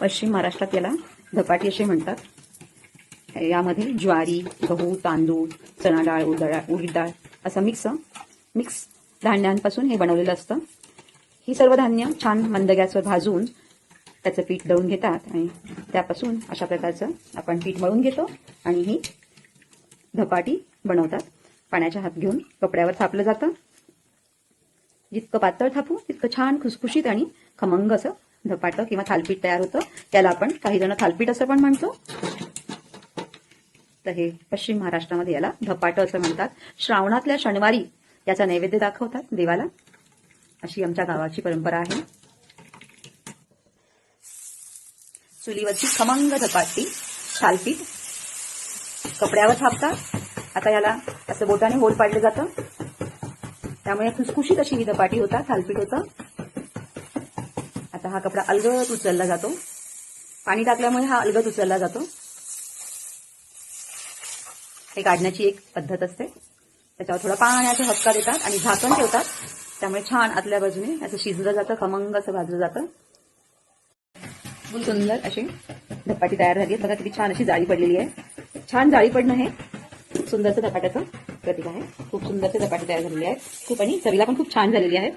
पश्चिम महाराष्ट्रात याला धपाटी असे म्हणतात. यामध्ये ज्वारी गहू तांदूळ चणा डाळ उडीद डाळ उडीद डाळ असं मिक्स मिक्स धान्यांपासून हे बनवलेलं असतं. ही सर्व धान्य छान मंद गॅसवर भाजून त्याचं पीठ दळून घेतात आणि त्यापासून अशा प्रकारचं आपण पीठ मळून घेतो आणि ही धपाटी बनवतात. पाण्याच्या हात घेऊन कपड्यावर थापलं जातं. जितकं पातळ थापू तितकं छान खुसखुशीत आणि खमंग असं धपाटं किंवा थालपीठ तयार होतं. त्याला आपण काही जण थालपीठ असं पण म्हणतो. तर हे पश्चिम महाराष्ट्रामध्ये याला धपाटं असं म्हणतात. श्रावणातल्या शनिवारी याचा नैवेद्य दाखवतात देवाला. अशी आमच्या गावाची परंपरा आहे. चुलीवरची खमंग धपाटी थालपीठ. कपड्यावर थापतात. आता याला असं बोटाने होल पाडलं जातं. त्यामुळे खुसखुशीत अशी ही धपाटी होता थालपीठ होतं. आता हा कपडा अलगद उचलला जातो. पाणी टाकल्यामुळे हा अलगद उचलला जातो. हे काढण्याची एक पद्धत असते. त्याच्यावर थोडा पाण्याचा हक्का देतात आणि झाकण ठेवतात. त्यामुळे छान आतल्या बाजूने असं शिजलं जातं खमंग असं भाजलं जातं. सुंदर अशी धपाटी तयार झाली आहे. बघा किती छान अशी जाळी पडलेली आहे. छान जाळी पडणं हे सुंदरचं धपाट्याचं प्रतीक आहे. खूप सुंदरचे धपाटी तयार झालेली आहे खूप आणि चवीला पण खूप छान झालेली आहे.